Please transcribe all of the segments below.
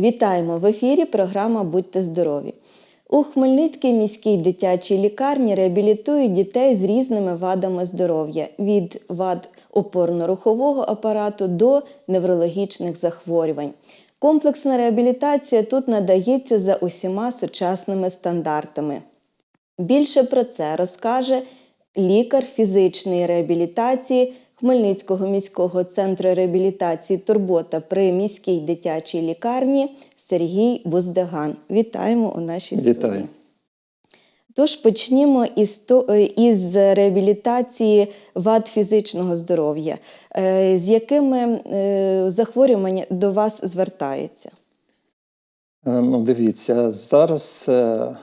Вітаємо в ефірі. Програма Будьте здорові. У Хмельницькій міській дитячій лікарні реабілітують дітей з різними вадами здоров'я від вад опорно-рухового апарату до неврологічних захворювань. Комплексна реабілітація тут надається за усіма сучасними стандартами. Більше про це розкаже лікар фізичної реабілітації Хмельницького міського центру реабілітації Турбота при міській дитячій лікарні Сергій Буздеган. Вітаємо у нашій студії. Вітаю. Тож почнімо із, е, із реабілітації вад фізичного здоров'я. Е, З якими е, захворюваннями до вас звертаються? Е, Ну, дивіться, зараз е,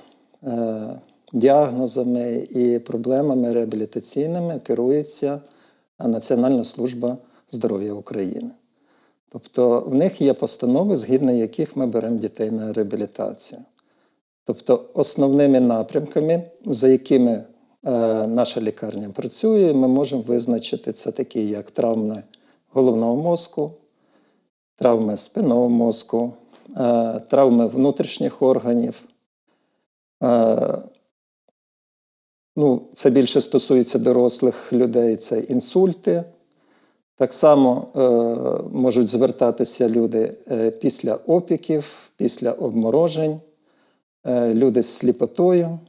діагнозами і проблемами реабілітаційними керується Національна служба здоров'я України. Тобто в них є постанови, згідно яких ми беремо дітей на реабілітацію. Тобто, основними напрямками, за якими е, наша лікарня працює, ми можемо визначити це такі, як травми головного мозку, травми спинного мозку, е, травми внутрішніх органів. Е, Ну, це більше стосується дорослих людей, це інсульти. Так само е, можуть звертатися люди е, після опіків, після обморожень, е, люди з сліпотою.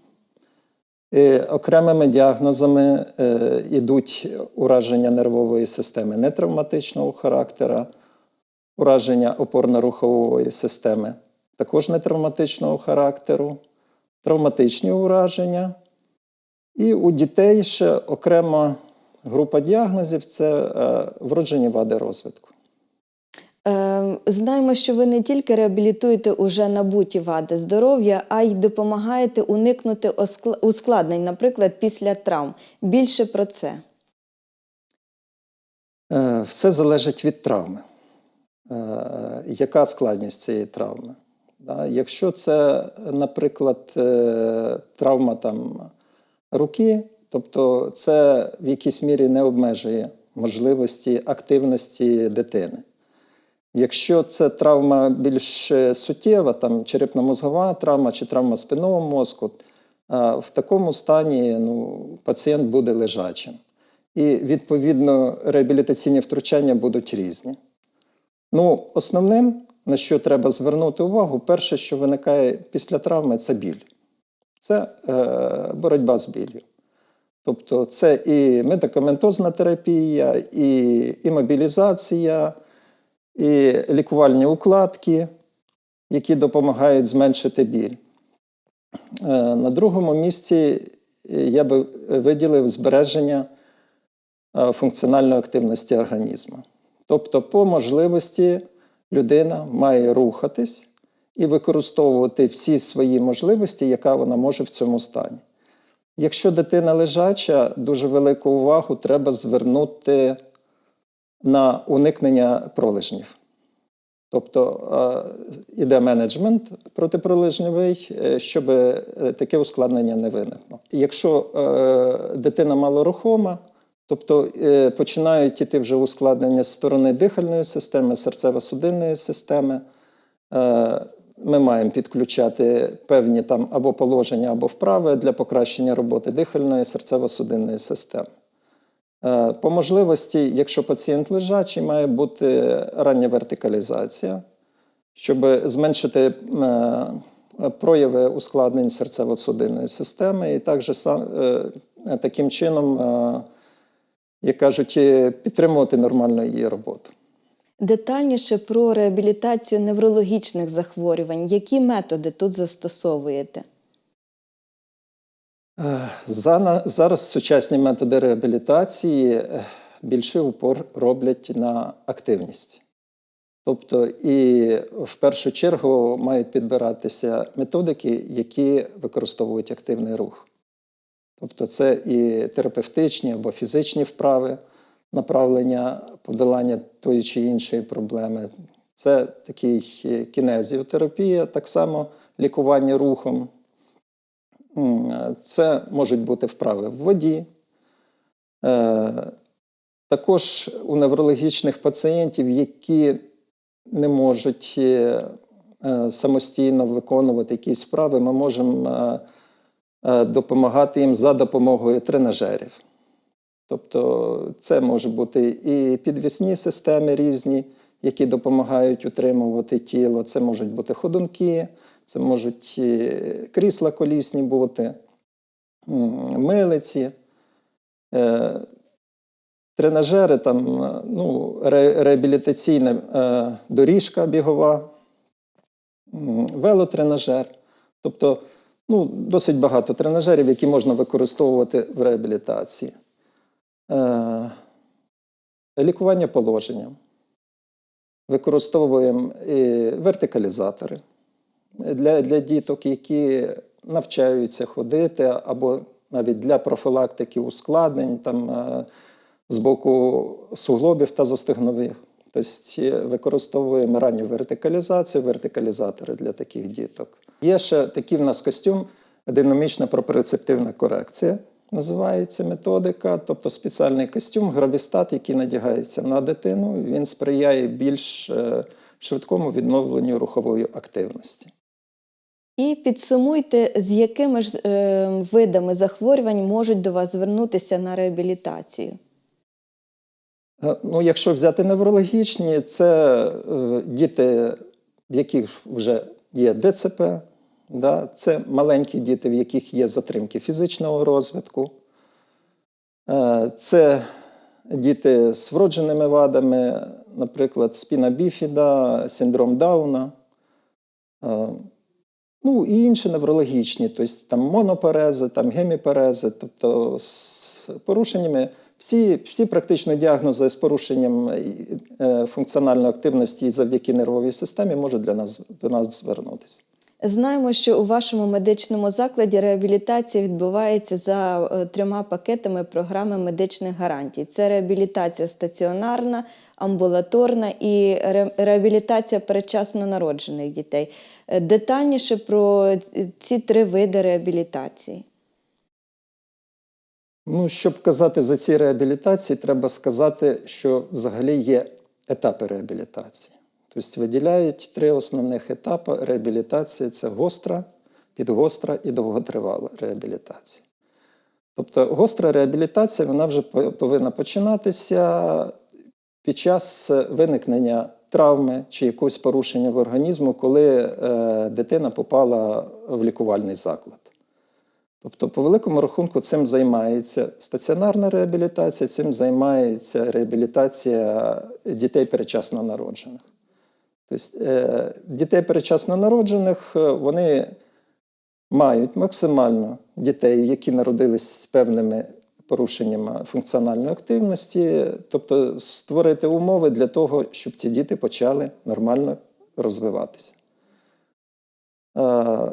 І окремими діагнозами е, йдуть ураження нервової системи нетравматичного характера, ураження опорно-рухової системи також нетравматичного характеру, травматичні ураження. І у дітей ще окрема група діагнозів це е, вроджені вади розвитку. Е, Знаємо, що ви не тільки реабілітуєте уже набуті вади здоров'я, а й допомагаєте уникнути ускладнень, наприклад, після травм. Більше про це. Е, Все залежить від травми. Яка складність цієї травми? Якщо це, наприклад, травма там, руки, тобто це в якійсь мірі не обмежує можливості активності дитини. Якщо це травма більш е, суттєва, там черепно-мозгова травма чи травма спинного мозку, в такому стані ну, пацієнт буде лежачим. І, відповідно, реабілітаційні втручання будуть різні. Ну, основним, на що треба звернути увагу, перше, що виникає після травми, це біль. Це е, боротьба з біллю. Тобто це і медикаментозна терапія, і імобілізація, і лікувальні укладки, які допомагають зменшити біль. Е, На другому місці е, я би виділив збереження функціональної активності організму. Тобто, по можливості людина має рухатись і використовувати всі свої можливості, яка вона може в цьому стані. Якщо дитина лежача, дуже велику увагу треба звернути на уникнення пролежнів. Тобто е, іде менеджмент протипролежневий, е, щоб е, таке ускладнення не виникло. Якщо дитина малорухома, тобто починають іти вже ускладнення з сторони дихальної системи, серцево-судинної системи. Ми маємо підключати певні там або положення, або вправи для покращення роботи дихальної серцево-судинної системи. Е, По можливості, якщо пацієнт лежачий, має бути рання вертикалізація, щоб зменшити е, прояви ускладнень серцево-судинної системи, і також е, таким чином, як кажуть, підтримувати нормальну її роботу. Детальніше про реабілітацію неврологічних захворювань. Які методи тут застосовуєте? Е, зараз сучасні методи реабілітації е, більший упор роблять на активність. Тобто, і в першу чергу мають підбиратися методики, які використовують активний рух. Тобто, це і терапевтичні або фізичні вправи, направлення подолання тої чи іншої проблеми. Це такий е, кінезіотерапія, так само лікування рухом. Е, Це можуть бути вправи в воді. Е, Також у неврологічних пацієнтів, які не можуть самостійно виконувати якісь справи, ми можемо допомагати їм за допомогою тренажерів. Тобто це може бути і підвісні системи різні, які допомагають утримувати тіло. Це можуть бути ходунки, це можуть крісла колісні бути, милиці. Е, Тренажери, там, е, ну, реабілітаційна е, доріжка бігова, велотренажер. Тобто ну, досить багато тренажерів, які можна використовувати в реабілітації. Е, лікування положенням. Використовуємо і вертикалізатори для, для діток, які навчаються ходити, або навіть для профілактики ускладнень там, е, з боку суглобів та застигнових. Тобто е, використовуємо ранню вертикалізацію, вертикалізатори для таких діток. Є ще такий в нас костюм динамічна пропрецептивна корекція. Називається методика, тобто спеціальний костюм, гравістат, який надягається на дитину, він сприяє більш е, швидкому відновленню рухової активності. І підсумуйте, з якими ж е, видами захворювань можуть до вас звернутися на реабілітацію. Е, Ну, якщо взяти неврологічні, це е, діти, в яких вже є ДЦП, да? це маленькі діти, в яких є затримки фізичного розвитку, Е, це діти з вродженими вадами, наприклад, спіна біфіда, синдром Дауна. Е, Ну, і інші неврологічні, тобто там монопарези, там геміпарези, тобто з порушеннями всі, всі практично діагнози з порушенням е, функціональної активності завдяки нервовій системі можуть для нас, до нас звернутися. Знаємо, що у вашому медичному закладі реабілітація відбувається за е, трьома пакетами програми медичних гарантій: це реабілітація стаціонарна, амбулаторна і ре- реабілітація передчасно народжених дітей. Е, Детальніше про ці три види реабілітації. Ну, щоб казати за ці реабілітації, треба сказати, що взагалі є етапи реабілітації. Тобто виділяють три основних етапи реабілітації: це гостра, підгостра і довготривала реабілітація. Тобто гостра реабілітація вона вже повинна починатися під час виникнення травми чи якогось порушення в організму, коли е, дитина попала в лікувальний заклад. Тобто, по великому рахунку, цим займається стаціонарна реабілітація, цим займається реабілітація дітей передчасно народжених. Тобто, е, дітей передчасно народжених е, вони мають максимально дітей, які народились з певними порушеннями функціональної активності, тобто створити умови для того, щоб ці діти почали нормально розвиватися. Е,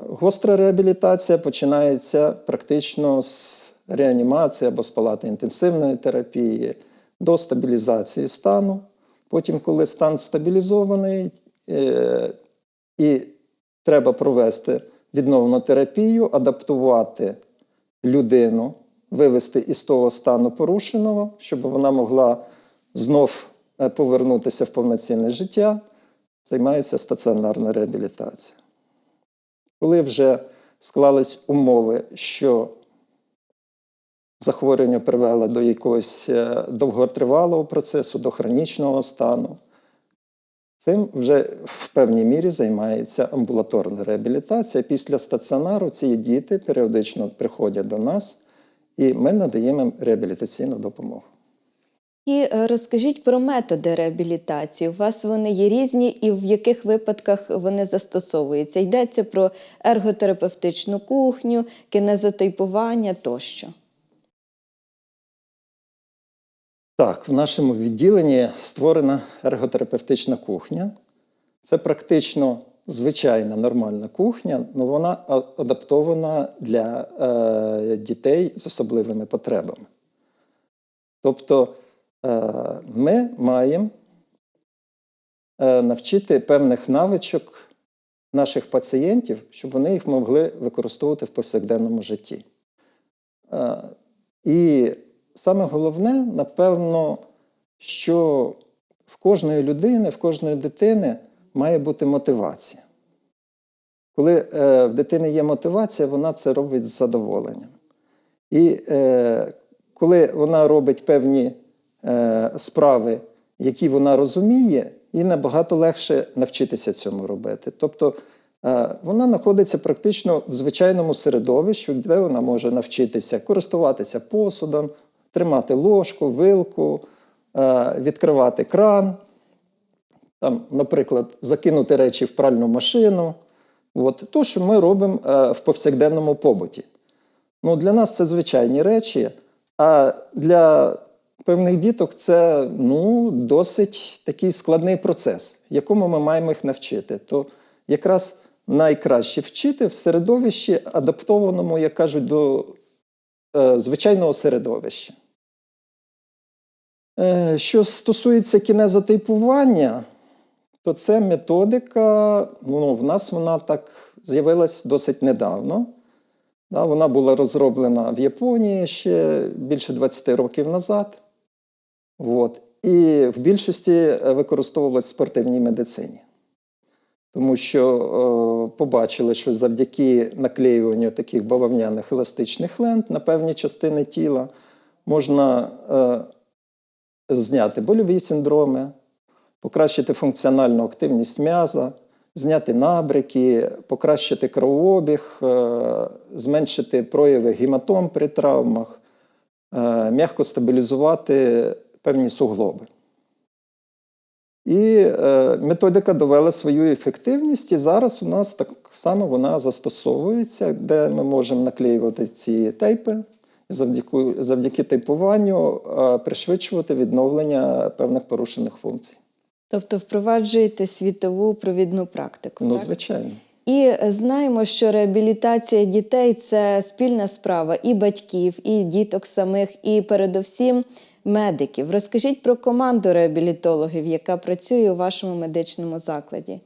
Гостра реабілітація починається практично з реанімації або з палати інтенсивної терапії до стабілізації стану. Потім, коли стан стабілізований, е, і треба провести відновлену терапію, адаптувати людину, вивести із того стану порушеного, щоб вона могла знов е, повернутися в повноцінне життя, займається стаціонарна реабілітація. Коли вже склались умови, що захворювання привело до якогось е, довготривалого процесу, до хронічного стану, цим вже в певній мірі займається амбулаторна реабілітація. Після стаціонару ці діти періодично приходять до нас, і ми надаємо їм реабілітаційну допомогу. І е, розкажіть про методи реабілітації. У вас вони є різні, і в яких випадках вони застосовуються? Йдеться про ерготерапевтичну кухню, кінезотейпування тощо. Так, в нашому відділенні створена ерготерапевтична кухня. Це практично звичайна нормальна кухня, але вона адаптована для е, дітей з особливими потребами. Тобто е, ми маємо е, навчити певних навичок наших пацієнтів, щоб вони їх могли використовувати в повсякденному житті. Е, і саме головне, напевно, що в кожної людини, в кожної дитини має бути мотивація. Коли е, в дитини є мотивація, вона це робить з задоволенням. І е, коли вона робить певні е, справи, які вона розуміє, їй набагато легше навчитися цьому робити. Тобто е, вона знаходиться практично в звичайному середовищі, де вона може навчитися користуватися посудом, тримати ложку, вилку, е, відкривати кран, там, наприклад, закинути речі в пральну машину. От, то, що ми робимо е, в повсякденному побуті. Ну, для нас це звичайні речі, а для певних діток це ну, досить такий складний процес, якому ми маємо їх навчити. То якраз найкраще вчити в середовищі, адаптованому, як кажуть, до е, звичайного середовища. Е, що стосується кінезотипування, то це методика, ну, в нас вона так з'явилась досить недавно. Да, вона була розроблена в Японії ще більше 20 років назад. От. І в більшості е, використовувалась в спортивній медицині. Тому що е, побачили, що завдяки наклеюванню таких бавовняних еластичних лент на певні частини тіла можна зняти больові синдроми, покращити функціональну активність м'яза, зняти набряки, покращити кровообіг, е, зменшити прояви гематом при травмах, е, м'яко стабілізувати певні суглоби. І е, методика довела свою ефективність, і зараз у нас так само вона застосовується, де ми можемо наклеювати ці тейпи завдяки, завдяки тейпуванню е, пришвидшувати відновлення певних порушених функцій. Тобто впроваджуєте світову провідну практику. Ну, так? звичайно. І знаємо, що реабілітація дітей це спільна справа і батьків, і діток самих, і передовсім медиків. Розкажіть про команду реабілітологів, яка працює у вашому медичному закладі.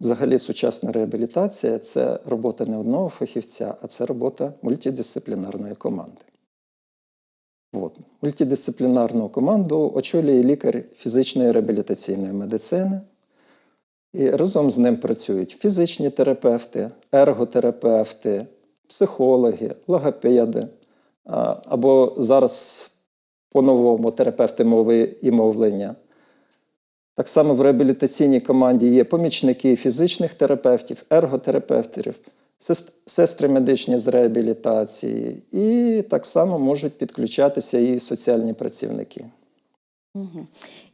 Взагалі, сучасна реабілітація це робота не одного фахівця, а це робота мультидисциплінарної команди. От. Мультидисциплінарну команду очолює лікар фізичної реабілітаційної медицини. І разом з ним працюють фізичні терапевти, ерготерапевти, психологи, логопеди, або зараз по-новому терапевти мови і мовлення. Так само в реабілітаційній команді є помічники фізичних терапевтів, ерготерапевтів, сестри медичні з реабілітації, і так само можуть підключатися і соціальні працівники.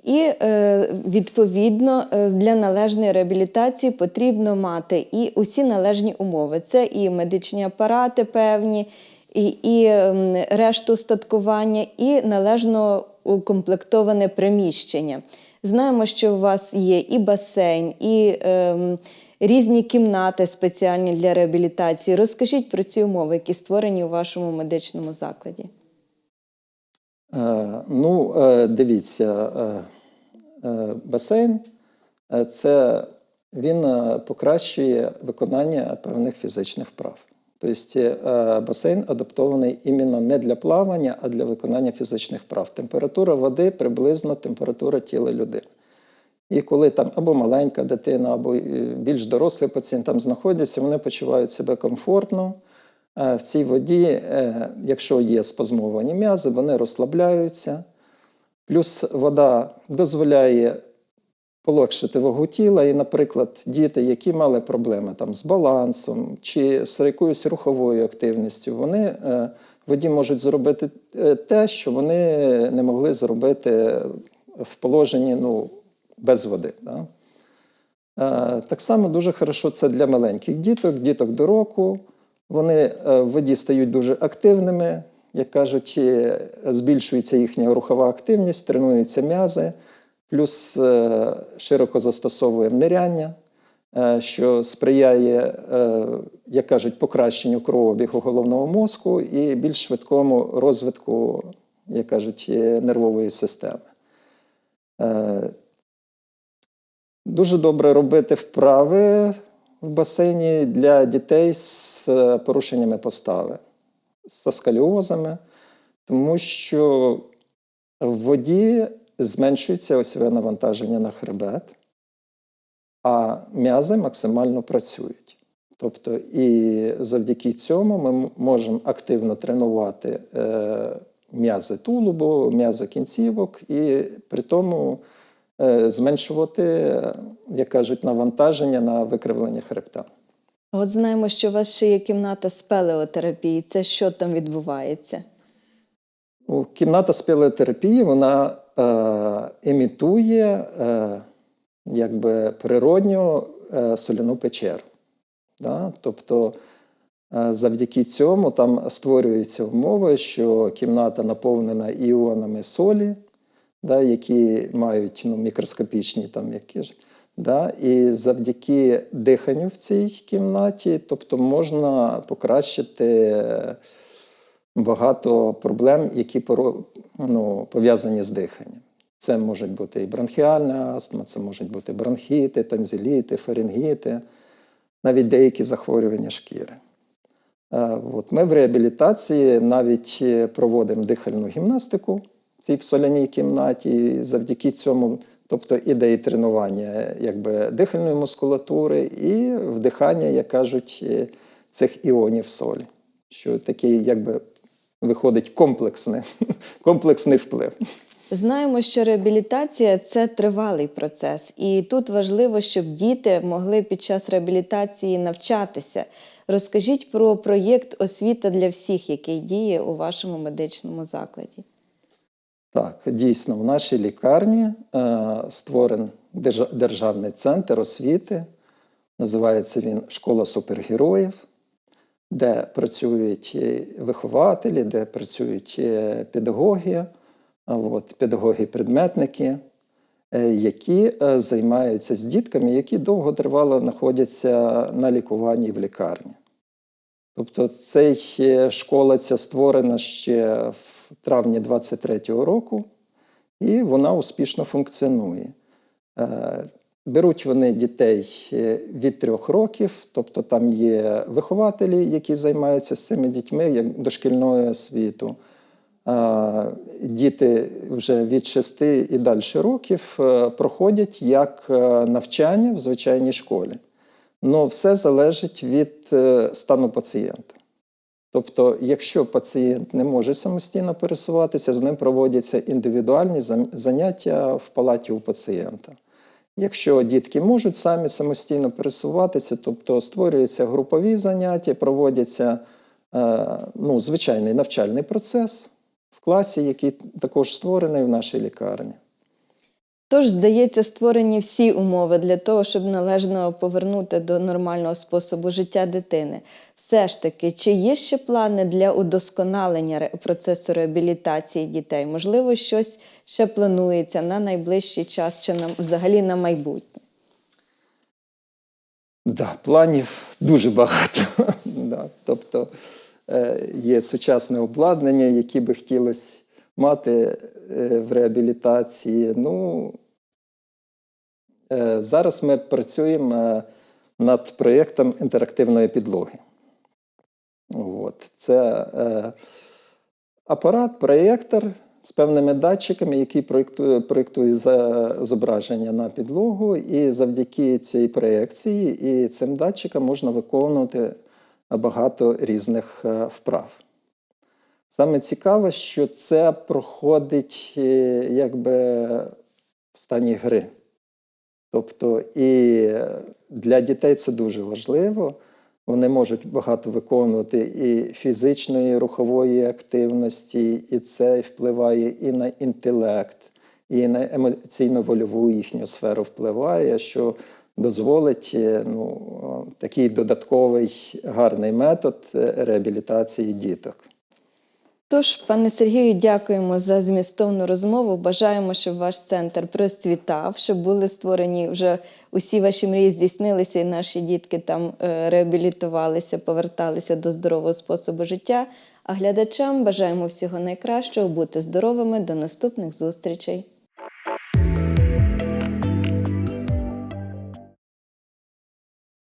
І е, відповідно е, для належної реабілітації потрібно мати і усі належні умови. Це і медичні апарати певні, і, і ем, решту устаткування, і належно укомплектоване приміщення. Знаємо, що у вас є і басейн, і ем, різні кімнати спеціальні для реабілітації. Розкажіть про ці умови, які створені у вашому медичному закладі. Е, Ну, е, дивіться, е, е, басейн е, це він е, покращує виконання певних фізичних вправ. Тобто е, басейн адаптований іменно не для плавання, а для виконання фізичних вправ. Температура води приблизно температура тіла людини. І коли там або маленька дитина, або е, більш дорослий пацієнт там знаходяться, вони почувають себе комфортно. Е, В цій воді, е, якщо є спазмовані м'язи, вони розслабляються. Плюс вода дозволяє полегшити вагу тіла. І, наприклад, діти, які мали проблеми там, з балансом чи з якоюсь руховою активністю, вони е, воді можуть зробити е, те, що вони не могли зробити в положенні ну, без води. Да? Е, Так само дуже хорошо це для маленьких діток, діток до року. Вони в воді стають дуже активними, як кажуть, збільшується їхня рухова активність, тренуються м'язи, плюс е, широко застосовуємо ниряння, е, що сприяє, е, як кажуть, покращенню кровообігу головного мозку і більш швидкому розвитку, як кажуть, нервової системи. Дуже добре робити вправи в басейні для дітей з порушеннями постави, з скаліозами, тому що в воді зменшується осьове навантаження на хребет. а м'язи максимально працюють. Тобто, і завдяки цьому ми можемо активно тренувати е, м'язи тулубу, м'язи кінцівок, і при тому е, зменшувати, як кажуть, навантаження на викривлення хребта. От знаємо, що у вас ще є кімната спелеотерапії. Це що там відбувається? Кімната спілеотерапії вона е, імітує е, якби природню е, соляну печеру. Да? Тобто, е, завдяки цьому там створюються умови, що кімната наповнена іонами солі, да, які мають ну, мікроскопічні там які ж. Да? І завдяки диханню в цій кімнаті, тобто можна покращити багато проблем, які ну, пов'язані з диханням. Це можуть бути і бронхіальна астма, це можуть бути бронхіти, танзеліти, фарингіти, навіть деякі захворювання шкіри. Е, От. Ми в реабілітації навіть е, проводимо дихальну гімнастику в цій в соляній кімнаті. Завдяки цьому, тобто ідеї тренування якби, дихальної мускулатури і вдихання, як кажуть, е, цих іонів солі. Що такий, якби виходить комплексний, комплексний вплив. Знаємо, що реабілітація це тривалий процес, і тут важливо, щоб діти могли під час реабілітації навчатися. Розкажіть про проєкт Освіта для всіх, який діє у вашому медичному закладі. Так, дійсно, в нашій лікарні е, створений державний центр освіти. Називається він Школа супергероїв, де працюють е, вихователі, де працюють е, педагоги, от, педагоги-предметники, е, які займаються з дітками, які довго тривало знаходяться на лікуванні в лікарні. Тобто цей школа ця створена ще в травні 23-го року, і вона успішно функціонує. Беруть вони дітей е, від трьох років, тобто там є вихователі, які займаються з цими дітьми як дошкільною освіту. Діти вже від 6 і далі років е, проходять як е, навчання в звичайній школі. Ну, все залежить від стану пацієнта. Тобто, якщо пацієнт не може самостійно пересуватися, з ним проводяться індивідуальні заняття в палаті у пацієнта. Якщо дітки можуть самі самостійно пересуватися, тобто створюються групові заняття, проводяться е, ну, звичайний навчальний процес в класі, який також створений в нашій лікарні. Тож, здається, створені всі умови для того, щоб належно повернути до нормального способу життя дитини. Все ж таки, чи є ще плани для удосконалення процесу реабілітації дітей? Можливо, щось ще планується на найближчий час чи на, взагалі на майбутнє? Да, планів дуже багато. да. Тобто е, є сучасне обладнання, яке би хотілося мати е, в реабілітації. Ну, е, зараз ми працюємо е, над проєктом інтерактивної підлоги. От. Це е, апарат, проєктор з певними датчиками, який проєктує, проєктує зображення на підлогу, і завдяки цій проєкції і цим датчикам можна виконувати багато різних е, вправ. Саме цікаве, що це проходить е, якби в стані гри. Тобто і для дітей це дуже важливо. Вони можуть багато виконувати і фізичної, і рухової активності, і це впливає і на інтелект, і на емоційно-вольову їхню сферу впливає, що дозволить е, ну, такий додатковий гарний метод е, реабілітації діток. Тож, пане Сергію, дякуємо за змістовну розмову. Бажаємо, щоб ваш центр процвітав, щоб були створені вже усі ваші мрії здійснилися, і наші дітки там е, реабілітувалися, поверталися до здорового способу життя. А глядачам бажаємо всього найкращого, бути здоровими. До наступних зустрічей.